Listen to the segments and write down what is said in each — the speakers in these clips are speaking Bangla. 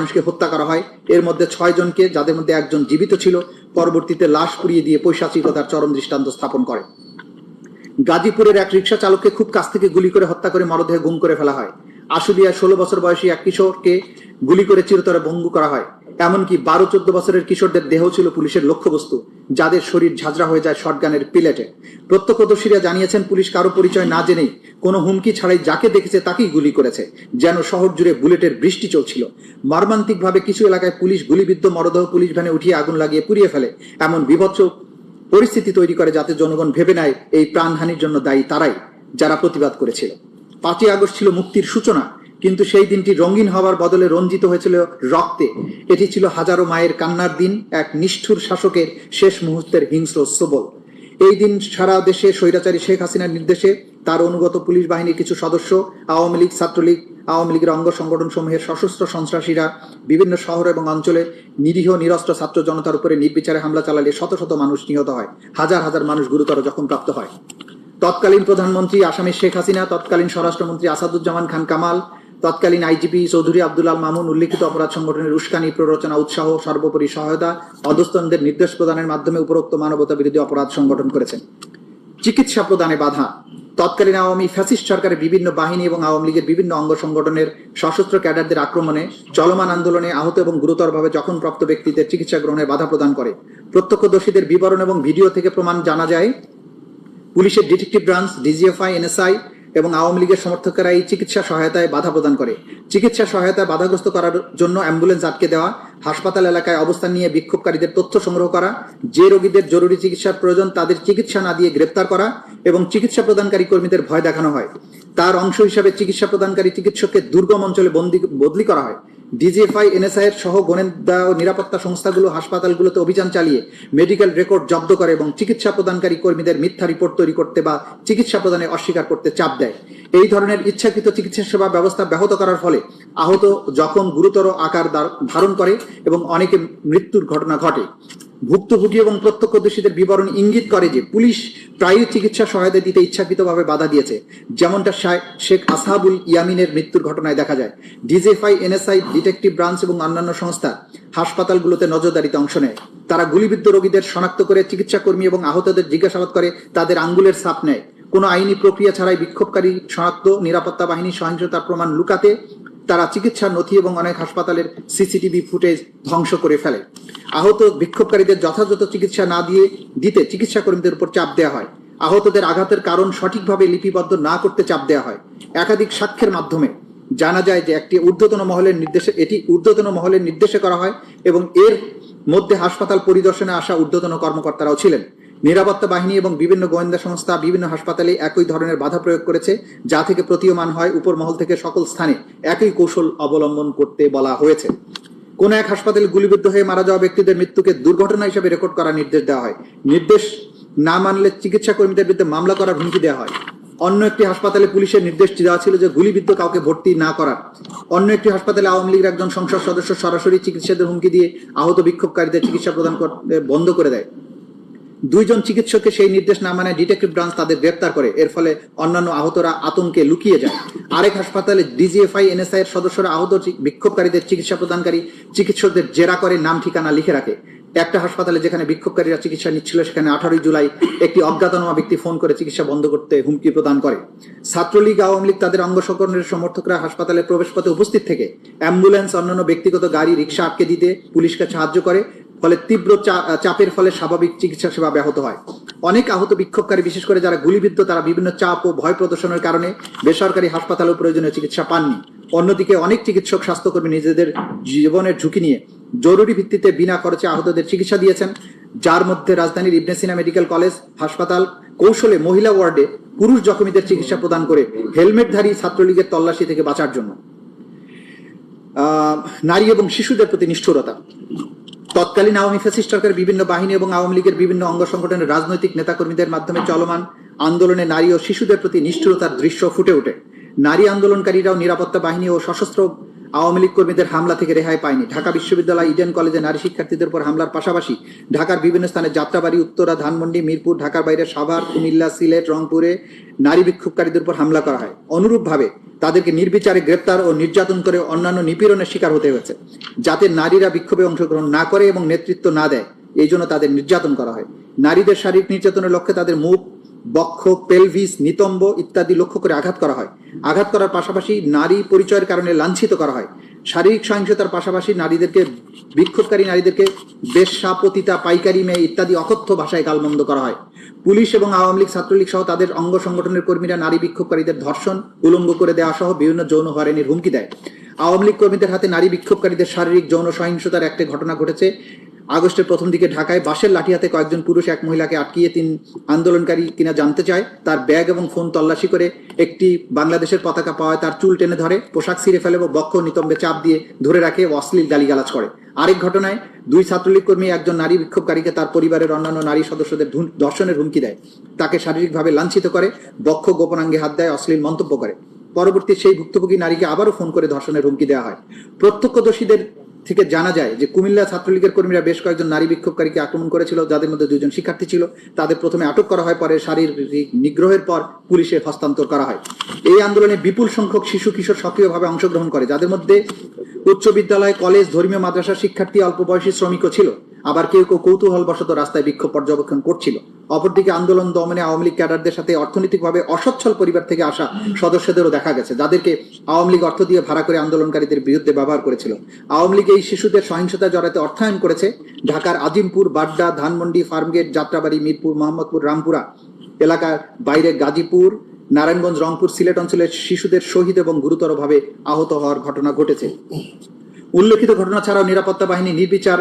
মানুষকে হত্যা করা হয়। এর মধ্যে ছয় জনকে, যাদের মধ্যে একজন জীবিত ছিল, পরবর্তীতে লাশ পুড়িয়ে দিয়ে পৈশাচিকতার চরম দৃষ্টান্ত স্থাপন করে। গাজীপুরের এক রিক্সা চালককে খুব কাছ থেকে গুলি করে হত্যা করে মরদেহে গুম করে ফেলা হয়। আশুলিয়ার ষোলো বছর বয়সী এক কিশোরকে গুলি করে চিরতরে ভঙ্গু করা হয়। এমনকি বারো, চোদ্দ বছরের কিশোরদের দেহ ছিল পুলিশের লক্ষ্যবস্তু, যাদের শরীর ঝাঁঝরা হয়ে যায় শটগানের পিলেটে। প্রত্যক্ষদর্শীরা জানিয়েছেন, পুলিশ কারও পরিচয় না জেনেই কোনো হুমকি ছাড়াই যাকে দেখেছে তাকেই গুলি করেছে, যেন শহর জুড়ে বুলেটের বৃষ্টি চলছিল। মর্মান্তিকভাবে কিছু এলাকায় পুলিশ গুলিবিদ্ধ মরদেহ পুলিশ ভ্যানে উঠিয়ে আগুন লাগিয়ে পুড়িয়ে ফেলে। এমন বিভৎস পরিস্থিতি তৈরি করে যাতে জনগণ ভেবে নেয়, এই প্রাণহানির জন্য দায়ী তারাই, যারা প্রতিবাদ করেছিল। পাঁচই আগস্ট ছিল মুক্তির সূচনা, কিন্তু সেই দিনটি রঙিন হওয়ার বদলে রঞ্জিত হয়েছিল রক্তে। এটি ছিল হাজারো মায়ের কান্নার দিন, এক নিষ্ঠুর শাসকের শেষ মুহূর্তের হিংস্র সবল এই দিন সারা দেশে স্বৈরাচারী শেখ হাসিনার নির্দেশে তার অনুগত পুলিশ বাহিনীর কিছু সদস্য, আওয়ামী লীগ ছাত্রলীগ, আওয়ামী লীগের অঙ্গ সংগঠন সমূহের সশস্ত্র সন্ত্রাসীরা, বিভিন্ন শহর এবং অঞ্চলে নিরীহ, নিরস্ত্র ছাত্র জনতার উপরে নির্বিচারে হামলা চালালে শত শত মানুষ নিহত হয়। হাজার হাজার মানুষ গুরুতর জখমপ্রাপ্ত হয়। তৎকালীন প্রধানমন্ত্রী আসামের শেখ হাসিনা, তৎকালীন স্বরাষ্ট্রমন্ত্রী আসাদুজ্জামান খান কামাল, তৎকালীন আইজিপি চৌধুরী আব্দুল আল মামুন, উল্লিখিত অপরাধ সংগঠনের উস্কানি, প্ররোচনা, উৎসাহ, সর্বোপরি সহায়তা, অধস্তনদের নির্দেশ প্রদানের মাধ্যমে উপরোক্ত মানবতা বিরোধী অপরাধ সংগঠন করেছেন। চিকিৎসা প্রদানে বাধা। তৎকালীন আওয়ামী ফ্যাসিস্ট সরকারের বিভিন্ন বাহিনী এবং আওয়ামী লীগের বিভিন্ন অঙ্গ সংগঠনের সশস্ত্র ক্যাডারদের আক্রমণে চলমান আন্দোলনে আহত এবং গুরুতরভাবে জখমপ্রাপ্ত ব্যক্তিদের চিকিৎসা গ্রহণে বাধা প্রদান করে। প্রত্যক্ষদর্শীদের বিবরণ এবং ভিডিও থেকে প্রমাণ জানা যায় পুলিশের ডিটেকটিভ ব্রাঞ্চ ডিজিএফআই এনএসআই এবং আওয়ামী লীগের সমর্থকেরা এই চিকিৎসা সহায়তায় বাধা প্রদান করে। চিকিৎসা সহায়তায় বাধাগ্রস্ত করার জন্য অ্যাম্বুলেন্স আটকে দেওয়া, হাসপাতাল এলাকায় অবস্থান নিয়ে বিক্ষোভকারীদের তথ্য সংগ্রহ করা, যে রোগীদের জরুরি চিকিৎসার প্রয়োজন তাদের চিকিৎসা না দিয়ে গ্রেপ্তার করা এবং চিকিৎসা প্রদানকারী কর্মীদের ভয় দেখানো হয়। তার অংশ হিসাবে চিকিৎসা প্রদানকারী চিকিৎসককে দুর্গম অঞ্চলে বন্দি বদলি করা হয়। ডিজিএফআই, এনএসআই এর সহ গোয়েন্দা ও নিরাপত্তা সংস্থাগুলো হাসপাতালগুলোতে অভিযান চালিয়ে মেডিকেল রেকর্ড জব্দ করে এবং চিকিৎসা প্রদানকারী কর্মীদের মিথ্যা রিপোর্ট তৈরি করতে বা চিকিৎসা প্রদানে অস্বীকার করতে চাপ দেয়। এই ধরনের ইচ্ছাকৃত চিকিৎসা সেবা ব্যবস্থা ব্যাহত করার ফলে আহত জখম গুরুতর আকার ধারণ করে এবং অনেকে মৃত্যুর ঘটনা ঘটে। ভুক্তভোগী এবং প্রত্যক্ষদর্শীদের বিবরণ ইঙ্গিত করে যে পুলিশ প্রায়ই চিকিৎসা সহায়তা দিতে ইচ্ছাকৃতভাবে বাধা দিয়েছে। যেমনটা শেখ আসহাবুল ইয়ামিনের মৃত্যুর ঘটনায় দেখা যায়। ডিজেফআই এনএসআই, ডিটেকটিভ ব্রাঞ্চ এবং অন্যান্য সংস্থা হাসপাতালগুলোতে নজরদারিতে অংশ নেয়। তারা গুলিবিদ্ধ রোগীদের শনাক্ত করে চিকিৎসা কর্মী এবং আহতদের জিজ্ঞাসাবাদ করে, তাদের আঙ্গুলের ছাপ নেয়। কোনো আইনি প্রক্রিয়া ছাড়াই বিক্ষোভকারী শনাক্ত নিরাপত্তা বাহিনী সহিংসতার প্রমাণ লুকাতে তারা চিকিৎসার নথি এবং অনেক হাসপাতালের সিসিটিভি ফুটেজ ধ্বংস করে ফেলে। আহত বিক্ষোভকারীদের যথাযথ চিকিৎসা না দিয়ে দিতে চিকিৎসা কর্মীদের উপর চাপ দেওয়া হয়। আহতদের আঘাতের কারণ সঠিকভাবে লিপিবদ্ধ না করতে চাপ দেওয়া হয়। একাধিক সাক্ষ্যের মাধ্যমে জানা যায় যে একটি ঊর্ধ্বতন মহলের নির্দেশে এটি ঊর্ধ্বতন মহলের নির্দেশে করা হয় এবং এর মধ্যে হাসপাতাল পরিদর্শনে আসা ঊর্ধ্বতন কর্মকর্তারাও ছিলেন। নিরাপত্তা বাহিনী এবং বিভিন্ন গোয়েন্দা সংস্থা, বিভিন্ন হাসপাতালে একই ধরনের বাধা প্রয়োগ করেছে, যা থেকে প্রতীয়মান হয় উপর মহল থেকে সকল স্থানে একই কৌশল অবলম্বন করতে বলা হয়েছে। কোন এক হাসপাতালে গুলিবিদ্ধ হয়ে মারা যাওয়া ব্যক্তিদের মৃত্যুকে দুর্ঘটনা হিসেবে রেকর্ড করার নির্দেশ দেওয়া হয়। নির্দেশ না মানলে চিকিৎসা কর্মীদের বিরুদ্ধে মামলা করার হুমকি দেওয়া হয়। অন্য একটি হাসপাতালে পুলিশের নির্দেশ দেওয়া ছিল যে গুলিবিদ্ধ কাউকে ভর্তি না করার। অন্য একটি হাসপাতালে আওয়ামী লীগের একজন সংসদ সদস্য সরাসরি চিকিৎসাদের হুমকি দিয়ে আহত বিক্ষোভকারীদের চিকিৎসা প্রদান বন্ধ করে দেয়। দুইজন চিকিৎসককে সেই নির্দেশ না মানে ডিটেকটিভ ব্রাঞ্চ তাদের গ্রেপ্তার করে। এর ফলে অন্যান্য আহতরা আতঙ্কে লুকিয়ে যায়। আরেক হাসপাতালে ডিজিএফআই, এনএসআই এর সদস্যরা আহত বিক্ষোভকারীদের চিকিৎসা প্রদানকারী চিকিৎসকদের জেরা করে নাম ঠিকানা লিখে রাখে। একটা হাসপাতালে যেখানে বিক্ষোভকারীরা চিকিৎসা নিচ্ছিল, সেখানে আঠারোই জুলাই একটি অজ্ঞাতনামা ব্যক্তি ফোন করে চিকিৎসা বন্ধ করতে হুমকি প্রদান করে। ছাত্রলীগ, আওয়ামী লীগ তাদের অঙ্গ সংগঠনের সমর্থকরা হাসপাতালের প্রবেশপথে উপস্থিত থেকে অ্যাম্বুলেন্স, অন্যান্য ব্যক্তিগত গাড়ি রিক্সা আটকে দিতে পুলিশকে সাহায্য করে। ফলে তীব্র চাপের ফলে স্বাভাবিক চিকিৎসা সেবা ব্যাহত হয়। অনেক আহত বিক্ষোভকারী, বিশেষ করে যারা গুলিবিদ্ধ, তারা বিভিন্ন চাপ ও ভয় প্রদর্শনের কারণে বেসরকারি হাসপাতালেও প্রয়োজনীয় চিকিৎসা পাননি। অন্যদিকে অনেক চিকিৎসক, স্বাস্থ্যকর্মী নিজেদের জীবনের ঝুঁকি নিয়ে জরুরি ভিত্তিতে বিনা খরচে আহতদের চিকিৎসা দিয়েছেন, যার মধ্যে রাজধানীর ইবনে সিনা মেডিকেল কলেজ, হাসপাতাল, কৌশলে মহিলা ওয়ার্ডে পুরুষ জখমীদের চিকিৎসা প্রদান করে হেলমেটধারী ছাত্রলীগের তল্লাশি থেকে বাঁচার জন্য। নারী এবং শিশুদের প্রতি নিষ্ঠুরতা। তৎকালীন আওয়ামী ফ্যাসিস্ট সরকারের বিভিন্ন বাহিনী এবং আওয়ামী লীগের বিভিন্ন অঙ্গ সংগঠনের রাজনৈতিক নেতাকর্মীদের মাধ্যমে চলমান আন্দোলনে নারী ও শিশুদের প্রতি নিষ্ঠুরতার দৃশ্য ফুটে ওঠে। নারী আন্দোলনকারীরাও নিরাপত্তা বাহিনী ও সশস্ত্র আওয়ামী লীগ কর্মীদের হামলা থেকে রেহাই পায়নি। ঢাকা বিশ্ববিদ্যালয় ইডেন কলেজে নারী শিক্ষার্থীদের উপর হামলার পাশাপাশি ঢাকার বিভিন্ন স্থানে যাত্রাবাড়ি, উত্তরা, ধানমন্ডি, মিরপুর, ঢাকার বাইরে সাভার, কুমিল্লা, সিলেট, রংপুরে নারী বিক্ষোভকারীদের উপর হামলা করা হয়। অনুরূপভাবে তাদেরকে নির্বিচারে গ্রেপ্তার ও নির্যাতন করে অন্যান্য নিপীড়নের শিকার হতে হয়েছে, যাতে নারীরা বিক্ষোভে অংশগ্রহণ না করে এবং নেতৃত্ব না দেয়। এই জন্য তাদের নির্যাতন করা হয়। নারীদের শারীরিক নির্যাতনের লক্ষ্যে তাদের মুখ বক্ষ পেলভিস নিতম্ব ইত্যাদি লক্ষ্য করে আঘাত করা হয়। আঘাত করার পাশাপাশি নারী পরিচয়ের কারণে লাঞ্ছিত করা হয়। শারীরিক সহিংসতার পাশাপাশি নারীদেরকে, বিক্ষোভকারী নারীদেরকে বেশ্যা পতিতা পাইকারি মেয়ে ইত্যাদি অকথ্য ভাষায় গালমন্দ করা হয়। পুলিশ এবং আওয়ামী লীগ, ছাত্রলীগ সহ তাদের অঙ্গ সংগঠনের কর্মীরা নারী বিক্ষোভকারীদের ধর্ষণ, উলঙ্গ করে দেওয়া সহ বিভিন্ন যৌন হয়রানির হুমকি দেয়। আওয়ামী লীগ কর্মীদের হাতে নারী বিক্ষোভকারীদের শারীরিক যৌন সহিংসতার একটি ঘটনা ঘটেছে। আগস্টের প্রথম দিকে ঢাকায় বাসের লাঠি হাতে কয়েকজন পুরুষ, এক মহিলাকে আটকিয়ে তিন আন্দোলনকারী কিনা জানতে চায়, তার ব্যাগ এবং ফোন তল্লাশি করে একটি বাংলাদেশের পতাকা পাওয়ায় তার চুল টেনে ধরে, পোশাক ছিঁড়ে ফেলে বক্ষ নিতম্বে চাপ দিয়ে ধরে রাখে অশ্লীল গালিগালাজ করে। আরেক ঘটনায় দুই ছাত্রলীগ কর্মী, একজন নারী বিক্ষোভকারীকে তার পরিবারের অন্যান্য নারী সদস্যদের ধর্ষণের হুমকি দেয়। তাকে শারীরিকভাবে লাঞ্ছিত করে, বক্ষ গোপনাঙ্গে হাত দেয়, অশ্লীল মন্তব্য করে। পরবর্তী সেই ভুক্তভোগী নারীকে আবারও ফোন করে ধর্ষণের হুমকি দেওয়া হয়। প্রত্যক্ষদর্শীদের থেকে জানা যায় যে কুমিল্লা ছাত্রলীগের কর্মীরা বেশ কয়েকজন নারী বিক্ষোভকারীকে আক্রমণ করেছিল, যাদের মধ্যে দুজন শিক্ষার্থী ছিল। তাদের প্রথমে আটক করা হয়, পরে শারীরিক নিগ্রহের পর পুলিশে হস্তান্তর করা হয়। এই আন্দোলনে বিপুল সংখ্যক শিশু কিশোর সক্রিয়ভাবে অংশগ্রহণ করে, যাদের মধ্যে উচ্চ বিদ্যালয়, কলেজ, ধর্মীয় মাদ্রাসার শিক্ষার্থী, অল্প বয়সী শ্রমিকও ছিল। আবার কেউ কেউ কৌতূহলবশত রাস্তায় বিক্ষোভ পর্যবেক্ষণ করছিল। অপরদিকে আন্দোলন দমনে আওয়ামী লীগ ক্যাডারদের সাথে অর্থনৈতিকভাবে অসচ্ছল পরিবার থেকে আসা সদস্যদেরও দেখা গেছে, যাদেরকে আওয়ামী লীগ অর্থ দিয়ে ভাড়া করে আন্দোলনকারীদের বিরুদ্ধে ব্যবহার করেছিল। আওয়ামী লীগ এই শিশুদের সহিংসতা জড়াতে অর্থায়ন করেছে। ঢাকার আজিমপুর, বাড্ডা, ধানমন্ডি, ফার্মগেট, যাত্রাবাড়ি, মিরপুর, মোহাম্মদপুর, রামপুরা এলাকার বাইরে গাজীপুর, নারায়ণগঞ্জ, রংপুর, সিলেট অঞ্চলের শিশুদের শহীদ এবং গুরুতরভাবে আহত হওয়ার ঘটনা ঘটেছে। উল্লেখিত ঘটনা ছাড়াও নিরাপত্তা বাহিনী নির্বিচার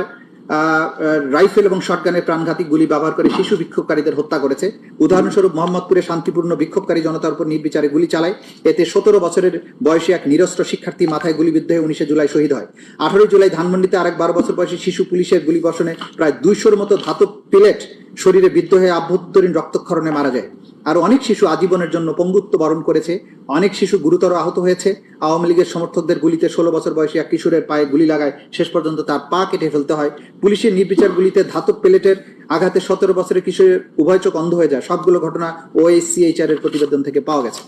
রাইফেল এবং শটগানের প্রাণঘাতী গুলি ব্যবহার করে শিশু বিক্ষোভকারীদের হত্যা করেছে। উদাহরণস্বরূপ, মোহাম্মদপুরে শান্তিপূর্ণ বিক্ষোভকারী জনতার উপর নির্বিচারে গুলি চালায়। এতে সতেরো বছরের বয়সী এক নিরস্ত্র শিক্ষার্থী মাথায় গুলিবিদ্ধ হয়ে উনিশে জুলাই শহীদ হয়। আঠারোই জুলাই ধানমন্ডিতে আরেক বারো বছর বয়সী শিশু পুলিশের গুলি বর্ষণে প্রায় দুইশোর মতো ধাতব প্লেট শরীরে বিদ্ধ হয়ে আভ্যন্তরীণ রক্তক্ষরণে মারা যায়। আর অনেক শিশু আজীবনের জন্য পঙ্গুত্ব বরণ করেছে। অনেক শিশু গুরুতর আহত হয়েছে। আওয়ামী লীগের সমর্থকদের গুলিতে ষোলো বছর বয়সী এক কিশোরের পায়ে গুলি লাগায়। শেষ পর্যন্ত তার পা কেটে ফেলতে হয়। পুলিশের নির্বিচার গুলিতে ধাতব প্লেটের আঘাতে সতেরো বছরের কিশোরের উভয় চোখ অন্ধ হয়ে যায়। সবগুলো ঘটনা ওএসিএইচআর এর প্রতিবেদন থেকে পাওয়া গেছে।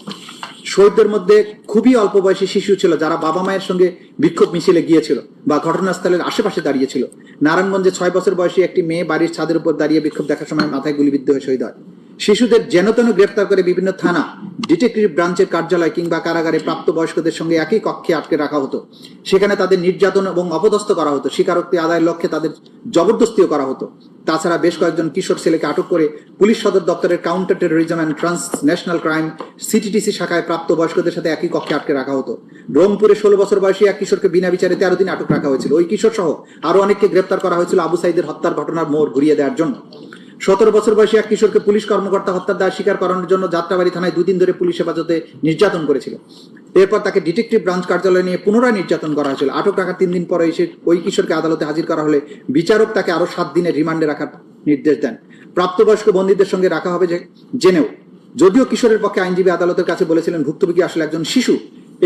শহীদদের মধ্যে খুবই অল্প বয়সী শিশু ছিল যারা বাবা মায়ের সঙ্গে বিক্ষোভ মিছিলে গিয়েছিল বা ঘটনাস্থলের আশেপাশে দাঁড়িয়েছিল। নারায়ণগঞ্জে ছয় বছর বয়সী একটি মেয়ে বাড়ির ছাদের উপর দাঁড়িয়ে বিক্ষোভ দেখার সময় মাথায় গুলিবিদ্ধ হয়ে শহীদ হয়। শিশুদের যেন তেন গ্রেপ্তার করে বিভিন্ন থানা, ডিটেকটিভ ব্রাঞ্চের কার্যালয় কিংবা কারাগারে প্রাপ্তবয়স্কদের সঙ্গে একই কক্ষে আটকে রাখা হতো। সেখানে তাদের নির্যাতন এবং অপদস্থ করা হতো। স্বীকারোক্তি আদায়ের লক্ষ্যে তাদের জবরদস্তিও করা হতো। তাছাড়া বেশ কয়েকজন কিশোর ছেলেকে আটক করে পুলিশ সদর দপ্তরের counter terrorism and trans national crime CTTC শাখায় প্রাপ্ত বয়স্কদের সাথে একই কক্ষে আটকে রাখা হতো। রংপুরে ষোলো বছর বয়সী এক কিশোরকে বিনা বিচারে তেরো দিন আটক রাখা হয়েছিল। ওই কিশোর সহ আরও অনেককে গ্রেপ্তার করা হয়েছিল আবু সাইদের হত্যার ঘটনার মোড় ঘুরিয়ে দেওয়ার জন্য। সতেরো বছর বয়সী এক কিশোরকে পুলিশ কর্মকর্তা হত্যার দায় স্বীকার করানোর জন্য যাত্রাবাড়ি থানায় দুদিন ধরে পুলিশ হেফাজতে নির্যাতন করেছিল। এরপর তাকে ডিটেকটিভ ব্রাঞ্চ কার্যালয়ে নিয়ে পুনরায় নির্যাতন করা হয়েছিল। আটক রাখার তিন দিন পরে এসে ওই কিশোরকে আদালতে হাজির করা হলে বিচারক তাকে আরও সাত দিনের রিমান্ডে রাখার নির্দেশ দেন। প্রাপ্তবয়স্ক বন্দীদের সঙ্গে রাখা হবে যে জেনেও। যদিও কিশোরের পক্ষে আইনজীবী আদালতের কাছে বলেছিলেন, ভুক্তভোগী আসলে একজন শিশু।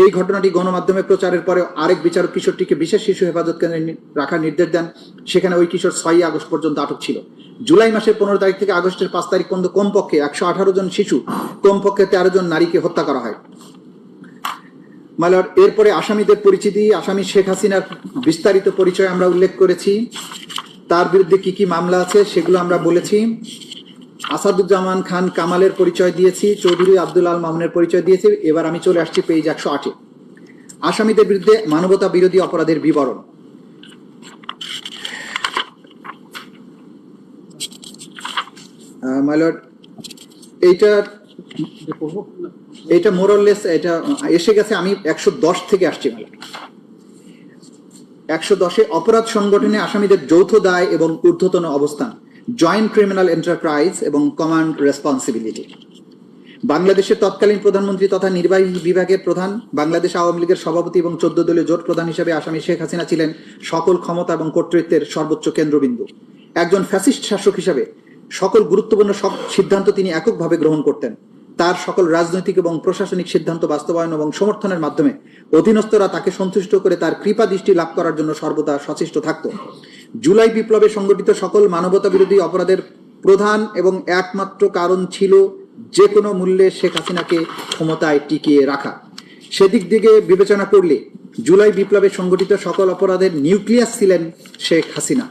এই ঘটনাটি গণমাধ্যমে প্রচারের পরে আরেক বিচারক কিশোরটিকে বিশেষ শিশু হেফাজত কেন্দ্রে রাখার নির্দেশ দেন, সেখানে ওই কিশোর ছয়ই আগস্ট পর্যন্ত আটক ছিল। জুলাই মাসের পনেরো তারিখ থেকে আগস্টের পাঁচ তারিখ পর্যন্ত কমপক্ষে একশো আঠারো জন শিশু, কমপক্ষে তেরো জন নারীকে হত্যা করা হয়। মালর এরপরে আসামিদের পরিচিতি, আসামি শেখ হাসিনার বিস্তারিত পরিচয় আমরা উল্লেখ করেছি। তার বিরুদ্ধে কি কি মামলা আছে সেগুলো আমরা বলেছি। আসাদুজ্জামান খান কামালের পরিচয় দিয়েছি, চৌধুরী আব্দুল আল মামুনের পরিচয় দিয়েছি, এবার আমি চলে আসছি পেজ একশো আটে। আসামিদের বিরুদ্ধে মানবতা বিরোধী অপরাধের বিবরণ। এইটা এটা মোরললেস এটা, এসে গেছে আমি একশো দশ থেকে আসছি একশো দশে অপরাধ সংগঠনে আসামিদের যৌথ দায় এবং ঊর্ধ্বতন অবস্থান। জয়েন্ট ক্রিমিনাল এন্টারপ্রাইজ এবং কমান্ড রেসপন্সিবিলিটি বাংলাদেশের তৎকালীন প্রধানমন্ত্রী তথা নির্বাহী বিভাগের প্রধান, বাংলাদেশ আওয়ামী লীগের সভাপতি এবং চোদ্দ দলীয় জোট প্রধান হিসেবে আসামি শেখ হাসিনা ছিলেন সকল ক্ষমতা এবং কর্তৃত্বের সর্বোচ্চ কেন্দ্রবিন্দু। একজন ফ্যাসিস্ট শাসক হিসেবে সকল গুরুত্বপূর্ণ সিদ্ধান্ত তিনি এককভাবে গ্রহণ করতেন। তার সকল রাজনৈতিক এবং প্রশাসনিক সিদ্ধান্ত বাস্তবায়ন এবং সমর্থনের মাধ্যমে অধীনস্থরা তাকে সন্তুষ্ট করে তার কৃপা দৃষ্টি লাভ করার জন্য সর্বদা সচেষ্ট থাকত। জুলাই বিপ্লবে সংগঠিত সকল মানবতা বিরোধী অপরাধের প্রধান এবং একমাত্র কারণ ছিল যে কোনো মূল্যে শেখ হাসিনাকে ক্ষমতায় টিকিয়ে রাখা। সেদিক দিকে বিবেচনা করলে জুলাই বিপ্লবে সংগঠিত সকল অপরাধের নিউক্লিয়াস ছিলেন শেখ হাসিনা।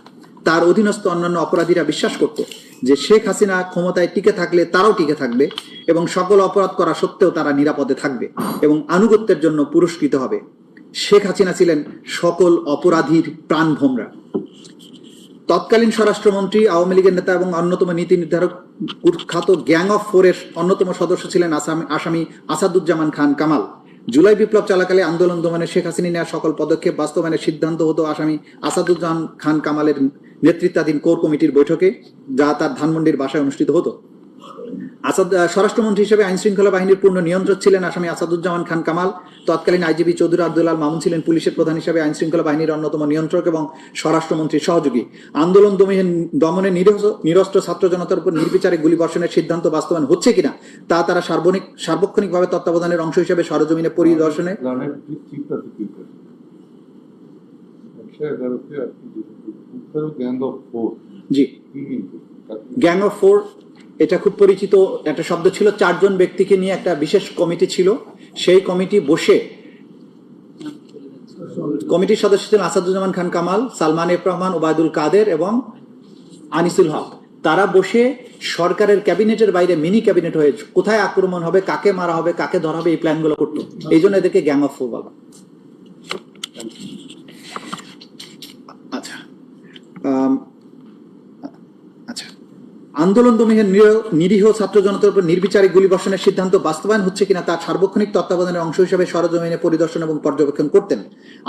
তার অধীনস্থ অন্যান্য অপরাধীরা বিশ্বাস করত যে শেখ হাসিনা ক্ষমতায় টিকে থাকলে তারাও টিকে থাকবে এবং সকল অপরাধ করা সত্ত্বেও তারা নিরাপদে থাকবে এবং আনুগত্যের জন্য পুরস্কৃত হবে। শেখ হাসিনা ছিলেন সকল অপরাধীর প্রাণভোমরা তৎকালীন স্বরাষ্ট্রমন্ত্রী, আওয়ামী লীগের নেতা এবং অন্যতম নীতি নির্ধারক, কুখ্যাত গ্যাং অফ ফোরের অন্যতম সদস্য ছিলেন আসামি আসামি আসাদুজ্জামান খান কামাল। জুলাই বিপ্লব চলাকালে আন্দোলন দমনে শেখ হাসিনা নেওয়া সকল পদক্ষেপ বাস্তবায়নের সিদ্ধান্ত হতো আসামি আসাদুজ্জামান খান কামালের নেতৃত্বাধীন কোর কমিটির বৈঠকে, যা তার ধানমন্ডির বাসায় অনুষ্ঠিত হতো। আসাদ স্বরাষ্ট্রমন্ত্রী হিসেবে আইন শৃঙ্খলা বাহিনীর পূর্ণ নিয়ন্ত্রক ছিলেন আসামি আসাদুজ্জামান খান কামাল। তৎকালীন আইজিপি চৌধুরী আব্দুল্লাহ মামুন ছিলেন পুলিশের প্রধান হিসেবে আইন শৃঙ্খলা বাহিনীর অন্যতম নিয়ন্ত্রক এবং স্বরাষ্ট্রমন্ত্রীর সহযোগী। আন্দোলন দমনে দমনে নিরস- নিরস্ত্র ছাত্র জনতার উপর নির্বিচারে গুলিবর্ষণের সিদ্ধান্ত বাস্তবায়ন হচ্ছে কিনা, তা তারা সার্বনিক, সার্বক্ষণিকভাবে তত্ত্বাবধানের অংশ হিসেবে সরজমিনে পরিদর্শনে জি। গ্যাং অফ ফোর এটা খুব পরিচিত, একটা শব্দ ছিল, চারজন ব্যক্তিকে নিয়ে একটা বিশেষ কমিটি ছিল। সেই কমিটি বসে কমিটির সদস্য ছিলেন আসাদুজ্জামান খান কামাল, সালমান এফ রহমান, ওবায়দুল কাদের এবং আনিসুল হক। তারা বসে সরকারের ক্যাবিনেটের বাইরে, মিনি ক্যাবিনেট হয়ে কোথায় আক্রমণ হবে, কাকে মারা হবে, কাকে ধরা হবে, এই প্ল্যানগুলো করতো। এই জন্য এদেরকে গ্যাং অফ ফোর বলা আচ্ছা আচ্ছা আন্দোলন দমনে নিরীহ ছাত্র জনতার উপর নির্বিচারে গুলিবর্ষণের সিদ্ধান্ত বাস্তবায়ন হচ্ছে কিনা তার সার্বক্ষণিক তত্ত্বাবধানের অংশ হিসেবে সরজমিনে পরিদর্শন এবং পর্যবেক্ষণ করতেন।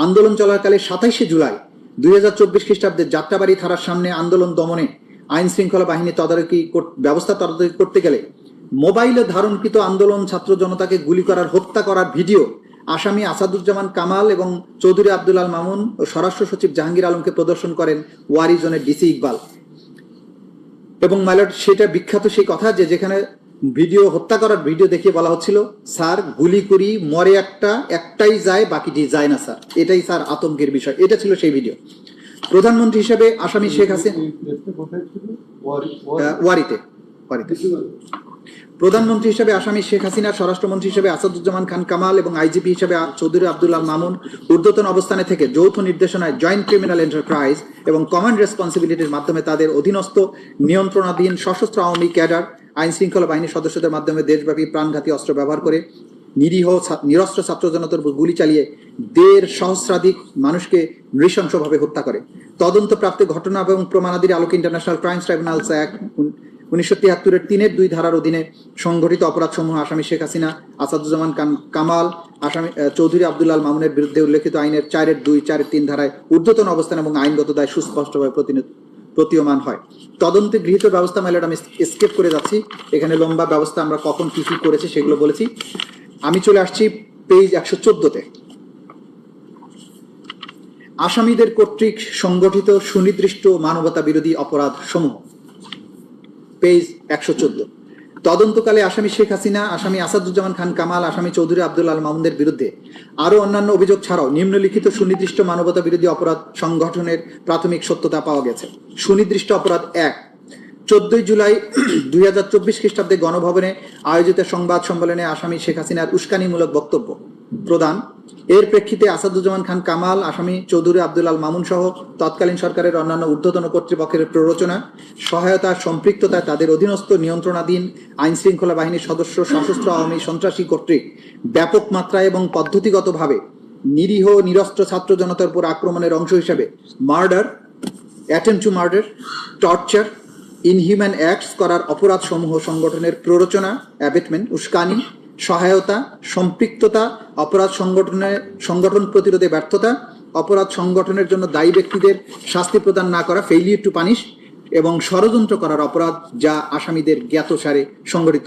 আন্দোলন চলাকালে সাতাইশে জুলাই দুই হাজার চব্বিশ খ্রিস্টাব্দে যাত্রাবাড়ি থানার সামনে আন্দোলন দমনে আইন শৃঙ্খলা বাহিনী তদারকি ব্যবস্থা তদারকি করতে গেলে মোবাইলে ধারণকৃত আন্দোলন ছাত্র জনতাকে গুলি করার, হত্যা করার ভিডিও আসামি আসাদুজ্জামান কামাল এবং চৌধুরী আব্দুল আল মামুন ও স্বরাষ্ট্র সচিব জাহাঙ্গীর আলমকে প্রদর্শন করেন ওয়ারি জোনের ডিসি ইকবাল। এবং মাইলট সেটা বিখ্যাত সেই কথা যে যেখানে ভিডিও হত্যা করার ভিডিও দেখিয়ে বলা হচ্ছিল স্যার গুলি করি মরে একটা একটাই যায় বাকিটি যায় না স্যার। এটাই স্যার আতঙ্কের বিষয়। এটা ছিল সেই ভিডিও। প্রধানমন্ত্রী হিসেবে আসামি শেখ হাসিনা ওয়ারিতে। ওয়ারিতে। প্রধানমন্ত্রী হিসেবে আসামি শেখ হাসিনা, স্বরাষ্ট্রমন্ত্রী হিসেবে আসাদুজ্জামান খান কামাল এবং আইজিপি হিসেবে চৌধুরী আব্দুল্লাহ মামুন ঊর্ধ্বতন অবস্থানে থেকে যৌথ নির্দেশনায় জয়েন্ট ক্রিমিনাল এন্টারপ্রাইজ এবং কমান্ড রেসপন্সিবিলিটির মাধ্যমে তাদের অধীনস্থ নিয়ন্ত্রণাধীন সশস্ত্র আওয়ামী ক্যাডার, আইন শৃঙ্খলা বাহিনীর সদস্যদের মাধ্যমে দেশব্যাপী প্রাণঘাতী অস্ত্র ব্যবহার করে নিরীহ নিরস্ত্র ছাত্র জনতার উপর গুলি চালিয়ে দেড় সহস্রাধিক মানুষকে নৃশংসভাবে হত্যা করে। তদন্তপ্রাপ্ত ঘটনা এবং প্রমাণাদির আলোকে ইন্টারন্যাশনাল ক্রাইমস ট্রাইব্যুনালস অ্যাক্ট উনিশশো তিয়াত্তরের তিনের দুই ধারার অধীনে সংঘটিত অপরাধসমূহ আসামি শেখ হাসিনা, আসাদুজ্জামান কামাল, আসামি চৌধুরী আব্দুল্লাল মামুনের বিরুদ্ধে উল্লেখিত আইনের চারের দুই, চারের তিন ধারায় ঊর্ধ্বতন অবস্থান এবং আইনগত দায় সুস্পষ্টভাবে প্রতীয়মান হয়। তদন্তে গৃহীত ব্যবস্থা মাইলট আমি স্কেপ করে যাচ্ছি। এখানে লম্বা ব্যবস্থা আমরা কখন কি কি করেছি সেগুলো বলেছি। আমি চলে আসছি পেজ একশো চোদ্দতে। আসামিদের কর্তৃক সংগঠিত সুনির্দিষ্ট মানবতা বিরোধী অপরাধ সমূহ পেজ একশো চোদ্দ। তদন্তকালে আসামি শেখ হাসিনা, আসামি আসাদুজ্জামান খান কামাল, আসামি চৌধুরী আব্দুল আল মামুনের বিরুদ্ধে আরও অন্যান্য অভিযোগ ছাড়াও নিম্নলিখিত সুনির্দিষ্ট মানবতা বিরোধী অপরাধ সংগঠনের প্রাথমিক সত্যতা পাওয়া গেছে। সুনির্দিষ্ট অপরাধ এক। চোদ্দই জুলাই দুই হাজার চব্বিশ খ্রিস্টাব্দে গণভবনে আয়োজিত সংবাদ সম্মেলনে আসামি শেখ হাসিনার উস্কানিমূলক বক্তব্য। প্রদান এর প্রেক্ষিতে আসাদুজ্জামান খান কামাল, আসামি চৌধুরী আল মামুন সহ তৎকালীন সরকারের অন্যান্য ঊর্ধ্বতন কর্তৃপক্ষের প্ররোচনা, সহায়তা সম্পৃক্ততায় তাদের অধীনস্থ নিয়ন্ত্রণাধীন আইন শৃঙ্খলা বাহিনীর সদস্য, সশস্ত্র আওয়ামী সন্ত্রাসী কর্তৃক ব্যাপক মাত্রায় এবং পদ্ধতিগতভাবে নিরীহ, নিরস্ত্র ছাত্র জনতার উপর আক্রমণের অংশ হিসেবে murder attempt to murder torture inhuman acts করার অপরাধ সমূহ সংগঠনের প্ররোচনা অ্যাবেটমেন্ট উস্কানি সহায়তা, সম্পৃক্ততা, অপরাধ সংগঠনের, সংগঠন প্রতিরোধে ব্যর্থতা, অপরাধ সংগঠনের জন্য দায়ী ব্যক্তিদের শাস্তি প্রদান না করা ফেইলিয়ার টু পানিশ এবং ষড়যন্ত্র করার অপরাধ যা আসামিদের জ্ঞাতসারে সংগঠিত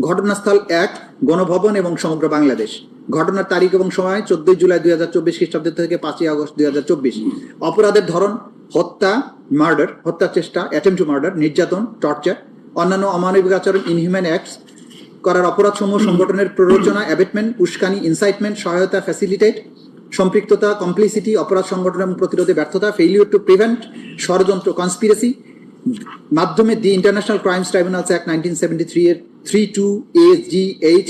ঘটনাস্থল এক, গণভবন এবং সমগ্র বাংলাদেশ। ঘটনার তারিখ এবং সময় চোদ্দই জুলাই দুই হাজার চব্বিশ খ্রিস্টাব্দ থেকে পাঁচই আগস্ট দুই হাজার চব্বিশ। অপরাধের ধরন, হত্যা মার্ডার হত্যার চেষ্টা অ্যাটেম্প টু মার্ডার নির্যাতন টর্চার অন্যান্য অমানবিক আচরণ ইনহিউম্যান অ্যাক্টস করার অপরাধসমূহ সংগঠনের প্ররোচনা অ্যাবেটমেন্ট উস্কানি ইনসাইটমেন্ট সহায়তা ফ্যাসিলিটেট সম্পৃক্ততা কমপ্লিসিটি অপরাধ সংগঠন এবং প্রতিরোধে ব্যর্থতা ফেইলিওর টু প্রিভেন্ট ষড়যন্ত্র কনস্পিরেসি মাধ্যমে the international crimes tribunals act nineteen seventy three এর three two A G H